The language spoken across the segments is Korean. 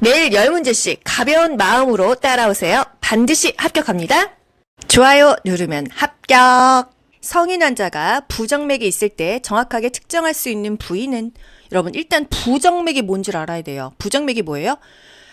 내일 열 문제씩 가벼운 마음으로 따라오세요. 반드시 합격합니다. 좋아요 누르면 합격. 성인 환자가 부정맥이 있을 때 정확하게 측정할 수 있는 부위는 여러분 일단 부정맥이 뭔지 알아야 돼요. 부정맥이 뭐예요?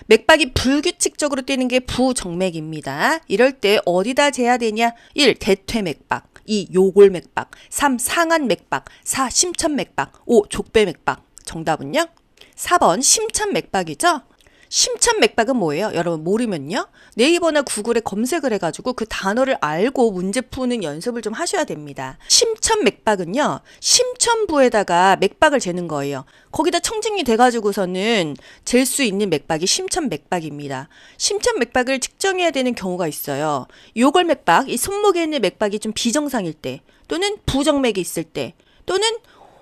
맥박이 불규칙적으로 뛰는 게 부정맥입니다. 이럴 때 어디다 재야 되냐? 1. 대퇴맥박 2. 요골맥박 3. 상한맥박 4. 심천맥박 5. 족배맥박 정답은요? 4번 심천맥박이죠? 심천 맥박은 뭐예요? 여러분 모르면요. 네이버나 구글에 검색을 해가지고 그 단어를 알고 문제 푸는 연습을 좀 하셔야 됩니다. 심천 맥박은요. 심천부에다가 맥박을 재는 거예요. 거기다 청진이 돼가지고서는 잴 수 있는 맥박이 심천 맥박입니다. 심천 맥박을 측정해야 되는 경우가 있어요. 요골 맥박, 이 손목에 있는 맥박이 좀 비정상일 때 또는 부정맥이 있을 때 또는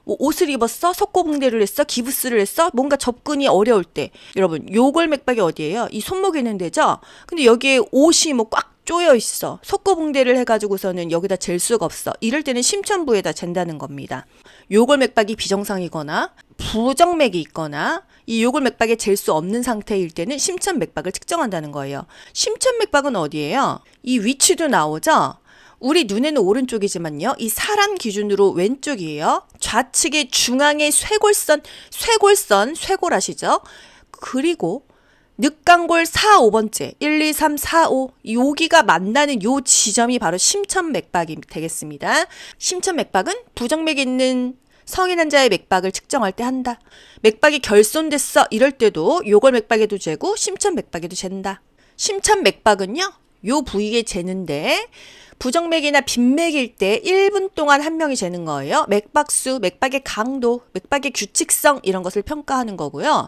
뭐 옷을 입었어, 석고붕대를 했어, 기부스를 했어, 뭔가 접근이 어려울 때, 여러분 요골 맥박이 어디예요? 이 손목에 있는 데죠. 근데 여기에 옷이 뭐 꽉 쪼여 있어. 석고붕대를 해가지고서는 여기다 잴 수가 없어. 이럴 때는 심천부에다 잰다는 겁니다. 요골 맥박이 비정상이거나 부정맥이 있거나 이 요골 맥박에 잴 수 없는 상태일 때는 심천 맥박을 측정한다는 거예요. 심천 맥박은 어디예요? 이 위치도 나오죠. 우리 눈에는 오른쪽이지만요. 이 사람 기준으로 왼쪽이에요. 좌측에 중앙에 쇄골선, 쇄골선, 쇄골 아시죠? 그리고 늑강골 4, 5번째 1, 2, 3, 4, 5 여기가 만나는 요 지점이 바로 심천맥박이 되겠습니다. 심천맥박은 부정맥이 있는 성인 환자의 맥박을 측정할 때 한다. 맥박이 결손됐어 이럴 때도 요걸 맥박에도 재고 심천맥박에도 잰다. 심천맥박은요. 요 부위에 재는데 부정맥이나 빈맥일 때 1분 동안 한 명이 재는 거예요. 맥박수, 맥박의 강도, 맥박의 규칙성 이런 것을 평가하는 거고요.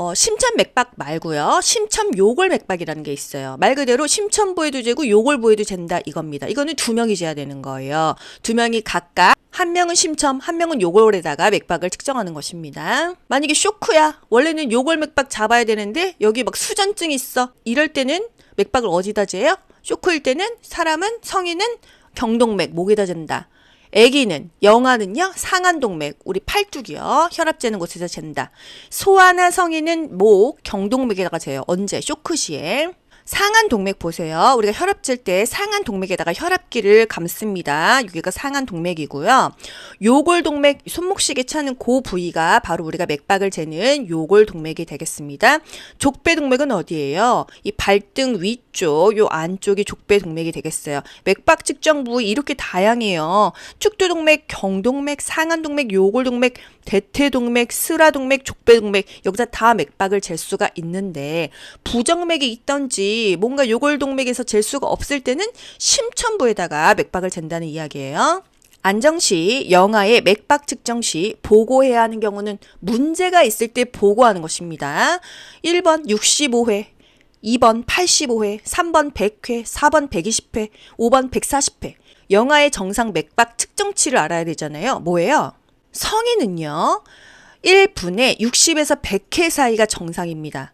어, 심천 맥박 말고요. 심천 요골 맥박이라는 게 있어요. 말 그대로 심천부에도 재고 요골부에도 잰다 이겁니다. 이거는 두 명이 재야 되는 거예요. 두 명이 각각 한 명은 심천, 한 명은 요골에다가 맥박을 측정하는 것입니다. 만약에 쇼크야. 원래는 요골 맥박 잡아야 되는데 여기 막 수전증 있어. 이럴 때는 맥박을 어디다 재요? 쇼크일 때는 사람은 성인은 경동맥 목에다 잰다. 아기는 영아는요 상한동맥 우리 팔뚝이요 혈압 재는 곳에서 잰다. 소아나 성인은 목 경동맥에다가 재요. 언제 쇼크 시에 상한 동맥 보세요. 우리가 혈압 잴때 상한 동맥에다가 혈압기를 감습니다. 여기가 상한 동맥이고요. 요골 동맥 손목시계 차는 그 부위가 바로 우리가 맥박을 재는 요골 동맥이 되겠습니다. 족배 동맥은 어디예요? 이 발등 위쪽 요 안쪽이 족배 동맥이 되겠어요. 맥박 측정 부위 이렇게 다양해요. 축두 동맥, 경동맥, 상한 동맥, 요골 동맥, 대퇴 동맥, 스라 동맥, 족배 동맥 여기다 다 맥박을 잴 수가 있는데 부정맥이 있던지 뭔가 요골 동맥에서 잴 수가 없을 때는 심천부에다가 맥박을 잰다는 이야기예요. 안정 시 영아의 맥박 측정 시 보고해야 하는 경우는 문제가 있을 때 보고하는 것입니다. 1번 65회, 2번 85회, 3번 100회, 4번 120회, 5번 140회. 영아의 정상 맥박 측정치를 알아야 되잖아요. 뭐예요? 성인은요. 1분에 60에서 100회 사이가 정상입니다.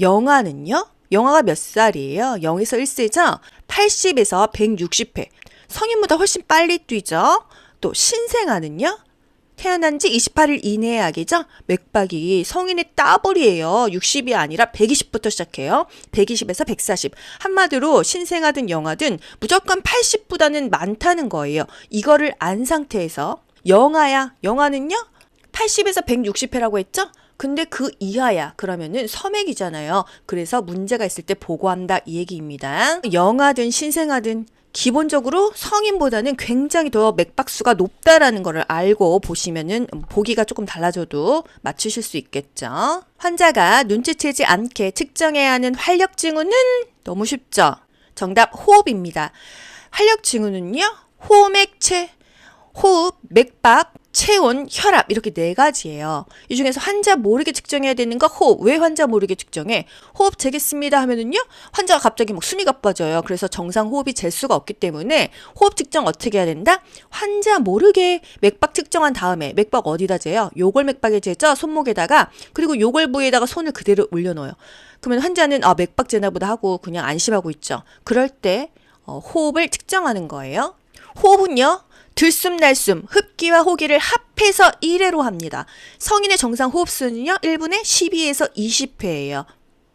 영아는요? 영아가 몇 살이에요? 0에서 1세죠? 80에서 160회. 성인보다 훨씬 빨리 뛰죠? 또 신생아는요? 태어난 지 28일 이내의 아기죠? 맥박이 성인의 따블이에요. 60이 아니라 120부터 시작해요. 120에서 140. 한마디로 신생아든 영아든 무조건 80보다는 많다는 거예요. 이거를 안 상태에서 영아야. 영아는요? 80에서 160회라고 했죠? 근데 그 이하야. 그러면은 서맥이잖아요. 그래서 문제가 있을 때 보고한다 이 얘기입니다. 영아든 신생아든 기본적으로 성인보다는 굉장히 더 맥박수가 높다라는 거를 알고 보시면은 보기가 조금 달라져도 맞추실 수 있겠죠. 환자가 눈치채지 않게 측정해야 하는 활력 징후는 너무 쉽죠. 정답 호흡입니다. 활력 징후는요. 호맥체, 호흡, 맥박, 체온, 혈압 이렇게 네 가지예요. 이 중에서 환자 모르게 측정해야 되는 거 호흡. 왜 환자 모르게 측정해? 호흡 재겠습니다 하면은요. 환자가 갑자기 막 숨이 가빠져요. 그래서 정상 호흡이 잴 수가 없기 때문에 호흡 측정 어떻게 해야 된다? 환자 모르게 맥박 측정한 다음에 맥박 어디다 재요? 요골 맥박에 재죠. 손목에다가 그리고 요골 부위에다가 손을 그대로 올려놓아요. 그러면 환자는 아 맥박 재나 보다 하고 그냥 안심하고 있죠. 그럴 때 어, 호흡을 측정하는 거예요. 호흡은요. 들숨 날숨 흡기와 호기를 합해서 1회로 합니다. 성인의 정상 호흡수는요. 1분에 12에서 20회예요.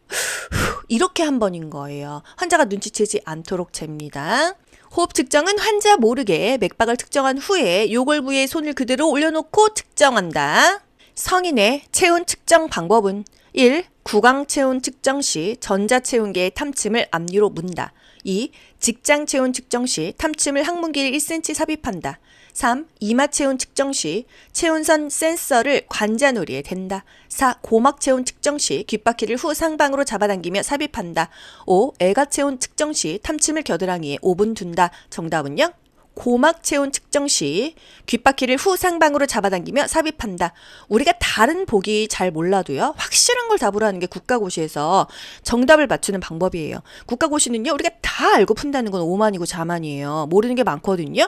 이렇게 한 번인 거예요. 환자가 눈치채지 않도록 잽니다. 호흡 측정은 환자 모르게 맥박을 특정한 후에 요골 부위에 손을 그대로 올려놓고 측정한다. 성인의 체온 측정 방법은 1. 구강 체온 측정 시 전자 체온계의 탐침을 앞니로 문다. 2. 직장 체온 측정 시 탐침을 항문 길이 1cm 삽입한다. 3. 이마 체온 측정 시 체온선 센서를 관자놀이에 댄다. 4. 고막 체온 측정 시 귓바퀴를 후 상방으로 잡아당기며 삽입한다. 5. 애가 체온 측정 시 탐침을 겨드랑이에 5분 둔다. 정답은요? 고막 체온 측정 시 귓바퀴를 후 상방으로 잡아당기며 삽입한다. 우리가 다른 보기 잘 몰라도요. 확실한 걸 답으로 하는 게 국가고시에서 정답을 맞추는 방법이에요. 국가고시는요. 우리가 다 알고 푼다는 건 오만이고 자만이에요. 모르는 게 많거든요.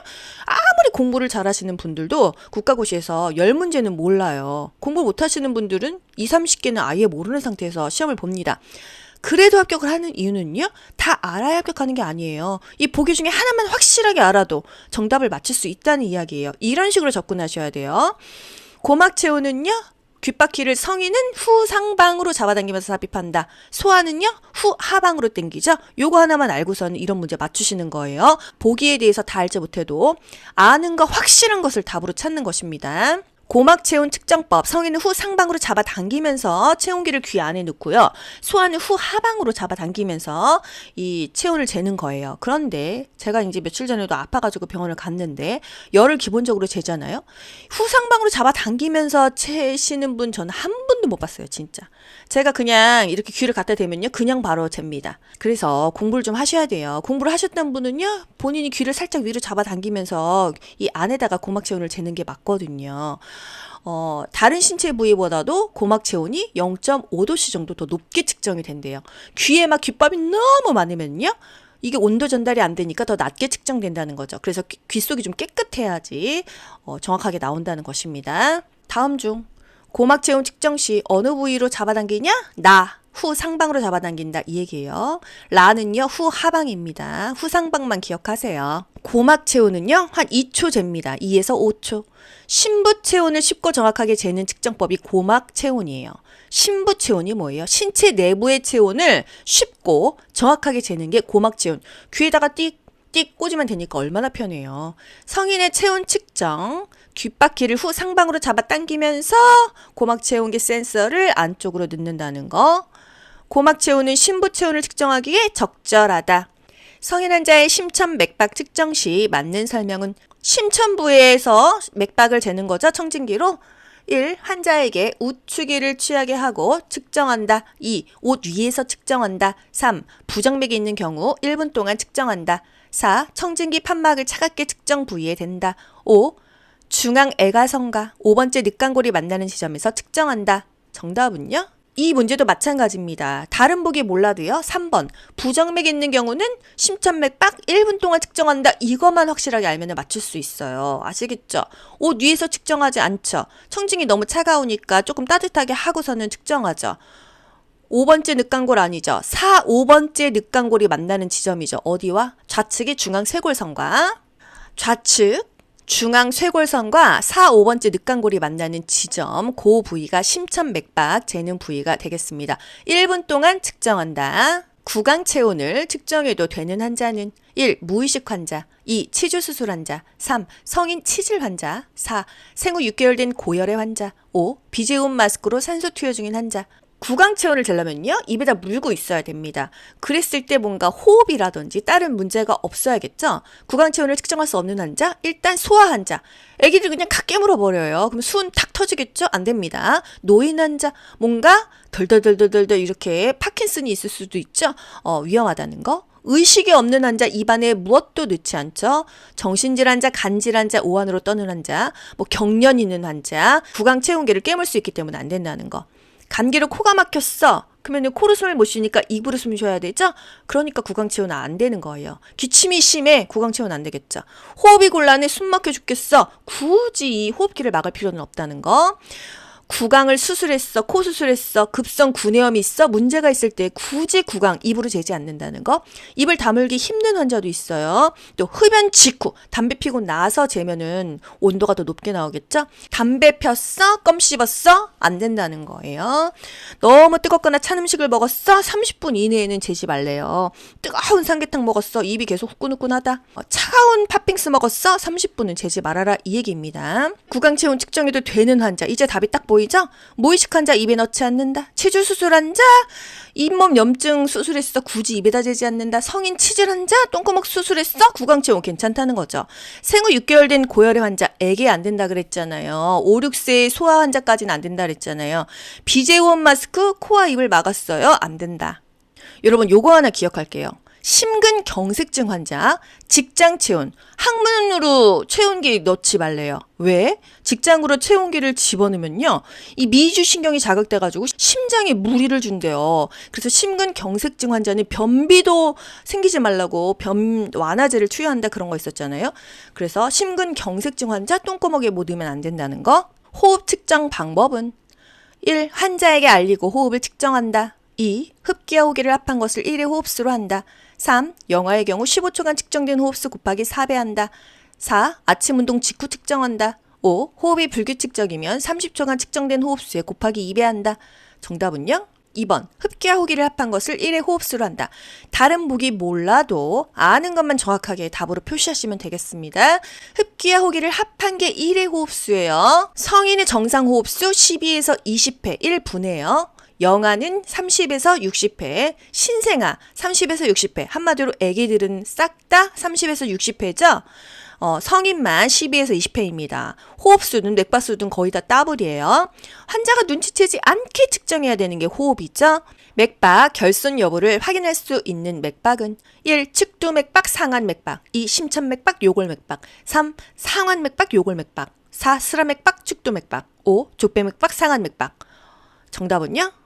아무리 공부를 잘하시는 분들도 국가고시에서 열 문제는 몰라요. 공부 못하시는 분들은 2, 30개는 아예 모르는 상태에서 시험을 봅니다. 그래도 합격을 하는 이유는요? 다 알아야 합격하는 게 아니에요. 이 보기 중에 하나만 확실하게 알아도 정답을 맞출 수 있다는 이야기예요. 이런 식으로 접근하셔야 돼요. 고막 체온은요? 귓바퀴를 성인은 후 상방으로 잡아당기면서 삽입한다. 소아는요? 후 하방으로 당기죠. 요거 하나만 알고서는 이런 문제 맞추시는 거예요. 보기에 대해서 다 알지 못해도 아는 거 확실한 것을 답으로 찾는 것입니다. 고막 체온 측정법 성인은 후 상방으로 잡아 당기면서 체온기를 귀 안에 넣고요. 소아는 후 하방으로 잡아 당기면서 이 체온을 재는 거예요. 그런데 제가 이제 며칠 전에도 아파가지고 병원을 갔는데 열을 기본적으로 재잖아요. 후 상방으로 잡아 당기면서 재시는 분 저는 한 분도 못 봤어요, 진짜. 제가 그냥 이렇게 귀를 갖다 대면요, 그냥 바로 잽니다. 그래서 공부를 좀 하셔야 돼요. 공부를 하셨던 분은요, 본인이 귀를 살짝 위로 잡아 당기면서 이 안에다가 고막 체온을 재는 게 맞거든요. 어, 다른 신체 부위보다도 고막 체온이 0.5도씨 정도 더 높게 측정이 된대요. 귀에 막 귓밥이 너무 많으면요. 이게 온도 전달이 안 되니까 더 낮게 측정된다는 거죠. 그래서 귀, 귀 속이 좀 깨끗해야지 어, 정확하게 나온다는 것입니다. 다음 중 고막 체온 측정 시 어느 부위로 잡아당기냐? 나. 후 상방으로 잡아당긴다 이 얘기예요. 라는요 후 하방입니다. 후 상방만 기억하세요. 고막 체온은요 한 2초 잽니다. 2에서 5초. 신부 체온을 쉽고 정확하게 재는 측정법이 고막 체온이에요. 신부 체온이 뭐예요? 신체 내부의 체온을 쉽고 정확하게 재는 게 고막 체온. 귀에다가 띡 띡 꽂으면 되니까 얼마나 편해요. 성인의 체온 측정. 귓바퀴를 후 상방으로 잡아 당기면서 고막 체온계 센서를 안쪽으로 넣는다는 거. 고막 체온은 신부 체온을 측정하기에 적절하다. 성인 환자의 심천 맥박 측정 시 맞는 설명은 심천부에서 맥박을 재는 거죠. 청진기로 1. 환자에게 우측이를 취하게 하고 측정한다. 2. 옷 위에서 측정한다. 3. 부정맥이 있는 경우 1분 동안 측정한다. 4. 청진기 판막을 차갑게 측정 부위에 댄다. 5. 중앙 애가성과 5번째 늑간골이 만나는 지점에서 측정한다. 정답은요? 이 문제도 마찬가지입니다. 다른 보기 몰라도요. 3번. 부정맥 있는 경우는 심천맥박 1분 동안 측정한다. 이것만 확실하게 알면 맞출 수 있어요. 아시겠죠? 옷 위에서 측정하지 않죠. 청진이 너무 차가우니까 조금 따뜻하게 하고서는 측정하죠. 5번째 늑간골 아니죠. 4, 5번째 늑간골이 만나는 지점이죠. 어디와? 좌측의 중앙 쇄골선과 좌측 중앙 쇄골선과 4, 5번째 늑간골이 만나는 지점, 그 부위가 심천맥박 재는 부위가 되겠습니다. 1분 동안 측정한다. 구강 체온을 측정해도 되는 환자는 1. 무의식 환자 2. 치주 수술 환자 3. 성인 치질 환자 4. 생후 6개월 된 고열의 환자 5. 비제음 마스크로 산소 투여 중인 환자 구강 체온을 재려면요 입에다 물고 있어야 됩니다. 그랬을 때 뭔가 호흡이라든지 다른 문제가 없어야겠죠. 구강 체온을 측정할 수 없는 환자 일단 소아 환자 애기들 그냥 각 깨물어 버려요. 그럼 수은 탁 터지겠죠? 안 됩니다. 노인 환자 뭔가 덜덜덜덜덜 이렇게 파킨슨이 있을 수도 있죠. 어, 위험하다는 거. 의식이 없는 환자 입안에 무엇도 넣지 않죠. 정신질환자, 간질환자, 오한으로 떠는 환자, 뭐 경련 있는 환자, 구강 체온계를 깨물 수 있기 때문에 안 된다는 거. 감기로 코가 막혔어. 그러면 코로 숨을 못 쉬니까 입으로 숨 쉬어야 되죠? 그러니까 구강체온 안 되는 거예요. 기침이 심해. 구강체온 안 되겠죠. 호흡이 곤란해. 숨 막혀 죽겠어. 굳이 이 호흡기를 막을 필요는 없다는 거. 구강을 수술했어, 코 수술했어, 급성 구내염이 있어, 문제가 있을 때 굳이 구강 입으로 재지 않는다는 거. 입을 다물기 힘든 환자도 있어요. 또 흡연 직후 담배 피고 나서 재면은 온도가 더 높게 나오겠죠? 담배 폈어? 껌 씹었어? 안 된다는 거예요. 너무 뜨겁거나 찬 음식을 먹었어? 30분 이내에는 재지 말래요. 뜨거운 삼계탕 먹었어? 입이 계속 후끈후끈하다. 어, 차가운 팥빙수 먹었어? 30분은 재지 말아라 이 얘기입니다. 구강 체온 측정해도 되는 환자 이제 답이 딱 보이 죠? 무의식 환자 입에 넣지 않는다. 치주 수술 환자 잇몸 염증 수술했어 굳이 입에다 재지 않는다. 성인 치질 환자 똥구멍 수술했어 구강 체온 괜찮다는 거죠. 생후 6개월 된 고열의 환자 애기 안 된다 그랬잖아요. 5, 6세 소아 환자까지는 안 된다 그랬잖아요. 비제호흡 마스크 코와 입을 막았어요. 안 된다. 여러분 요거 하나 기억할게요. 심근경색증 환자, 직장 체온, 항문으로 체온기 넣지 말래요. 왜? 직장으로 체온기를 집어넣으면요. 이 미주신경이 자극돼가지고 심장에 무리를 준대요. 그래서 심근경색증 환자는 변비도 생기지 말라고 변 완화제를 투여한다 그런 거 있었잖아요. 그래서 심근경색증 환자 똥구멍에 못 넣으면 안 된다는 거. 호흡 측정 방법은 1. 환자에게 알리고 호흡을 측정한다. 2. 흡기와 호기를 합한 것을 1의 호흡수로 한다. 3. 영화의 경우 15초간 측정된 호흡수 곱하기 4배한다. 4. 아침 운동 직후 측정한다. 5. 호흡이 불규칙적이면 30초간 측정된 호흡수에 곱하기 2배한다. 정답은요? 2번. 흡기와 호기를 합한 것을 1의 호흡수로 한다. 다른 보기 몰라도 아는 것만 정확하게 답으로 표시하시면 되겠습니다. 흡기와 호기를 합한 게 1의 호흡수예요. 성인의 정상 호흡수 12에서 20회 1분해요. 영아는 30에서 60회, 신생아 30에서 60회. 한마디로 아기들은 싹 다 30에서 60회죠. 어, 성인만 12에서 20회입니다. 호흡수든 맥박수든 거의 다 따블이에요. 환자가 눈치채지 않게 측정해야 되는 게 호흡이죠. 맥박, 결손 여부를 확인할 수 있는 맥박은 1. 측두 맥박, 상한 맥박 2. 심천 맥박, 요골 맥박 3. 상완맥박, 요골 맥박 4. 스라 맥박, 측두 맥박 5. 족배 맥박, 상한 맥박 정답은요?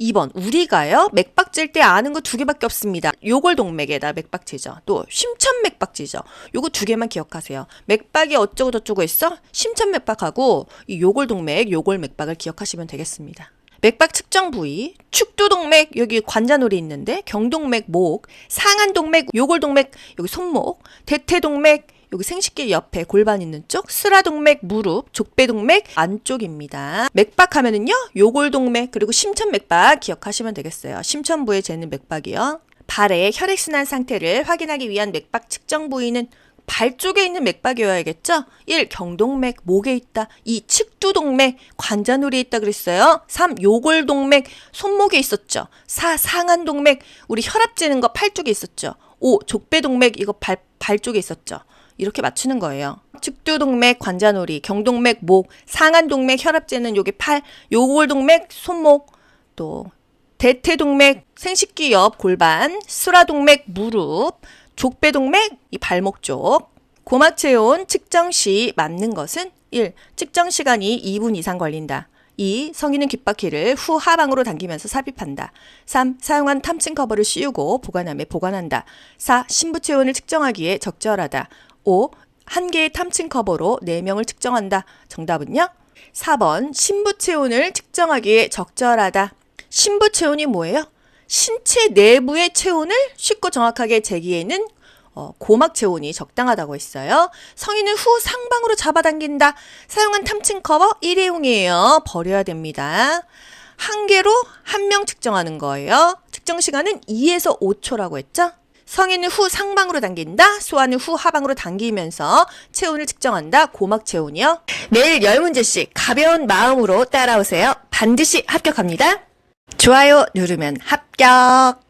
2번 우리가요 맥박 잴때 아는 거 두 개밖에 없습니다. 요골 동맥에다 맥박 재죠. 또 심천 맥박 재죠. 요거 두 개만 기억하세요. 맥박이 어쩌고 저쩌고 했어? 심천 맥박하고 이 요골 동맥, 요골 맥박을 기억하시면 되겠습니다. 맥박 측정 부위, 축두동맥 여기 관자놀이 있는데 경동맥 목, 상한동맥, 요골동맥 여기 손목, 대퇴동맥 여기 생식기 옆에 골반 있는 쪽, 스라동맥 무릎, 족배동맥 안쪽입니다. 맥박 하면은요, 요골동맥 그리고 심천맥박 기억하시면 되겠어요. 심천부에 재는 맥박이요. 발의 혈액순환 상태를 확인하기 위한 맥박 측정 부위는 발 쪽에 있는 맥박이어야겠죠? 1. 경동맥, 목에 있다. 2. 측두동맥, 관자놀이에 있다 그랬어요. 3. 요골동맥, 손목에 있었죠. 4. 상한동맥, 우리 혈압 재는 거 팔 쪽에 있었죠. 5. 족배동맥, 이거 발, 발 쪽에 있었죠. 이렇게 맞추는 거예요. 측두동맥, 관자놀이, 경동맥, 목, 상한동맥, 혈압재는 여기 팔, 요골동맥, 손목, 또 대퇴동맥, 생식기 옆 골반, 수라동맥, 무릎, 족배동맥, 이 발목 쪽. 고막체온 측정 시 맞는 것은 1. 측정 시간이 2분 이상 걸린다. 2. 성인은 귓바퀴를 후 하방으로 당기면서 삽입한다. 3. 사용한 탐층 커버를 씌우고 보관함에 보관한다. 4. 신부 체온을 측정하기에 적절하다. 5. 한 개의 탐층 커버로 4명을 측정한다. 정답은요? 4번 신부 체온을 측정하기에 적절하다. 신부 체온이 뭐예요? 신체 내부의 체온을 쉽고 정확하게 재기에는 어, 고막 체온이 적당하다고 했어요. 성인은 후 상방으로 잡아당긴다. 사용한 탐층 커버 일회용이에요. 버려야 됩니다. 한 개로 한 명 측정하는 거예요. 측정 시간은 2에서 5초라고 했죠? 성인은 후 상방으로 당긴다. 소아는 후 하방으로 당기면서 체온을 측정한다. 고막 체온이요. 매일 10문제씩 가벼운 마음으로 따라오세요. 반드시 합격합니다. 좋아요 누르면 합격.